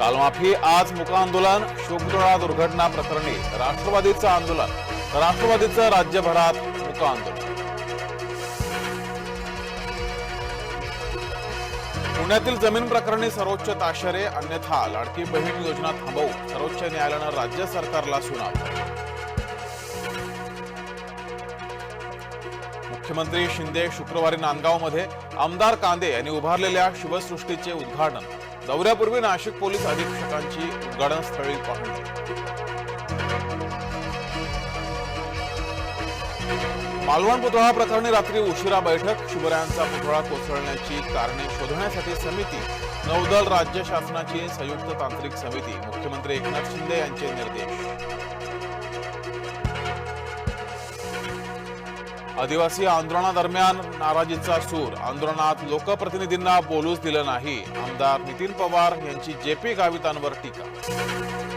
कालमाफी आज मुक आंदोलन शोकदोळा दुर्घटना प्रकरणी राष्ट्रवादीचं आंदोलन. राष्ट्रवादीचं राज्यभरात मुक आंदोलन पुण्यातील जमीन प्रकरणी सर्वोच्च ताशेरे अन्यथा लाडकी बहीण योजना थांबवू सर्वोच्च न्यायालयानं राज्य सरकारला सुनावलं मुख्यमंत्री शिंदे शुक्रवारी नांदगावमध्ये आमदार कांदे यांनी उभारलेल्या शिवसृष्टीचे उद्घाटन. दौऱ्यापूर्वी नाशिक पोलीस अधीक्षकांची उद्घाटन पाहणी. मालवण पुतळा प्रकरणी रात्री उशिरा बैठक शिवरायांचा पुतळा कोसळण्याची कारणे शोधण्यासाठी समिती नौदल राज्य शासनाची संयुक्त तांत्रिक समिती मुख्यमंत्री एकनाथ शिंदे यांचे निर्देश. आदिवासी आंदोलनादरम्यान नाराजीचा सूर. आंदोलनात लोकप्रतिनिधींना बोलूच दिलं नाही. आमदार नितीन पवार यांची जेपी गावितांवर टीका.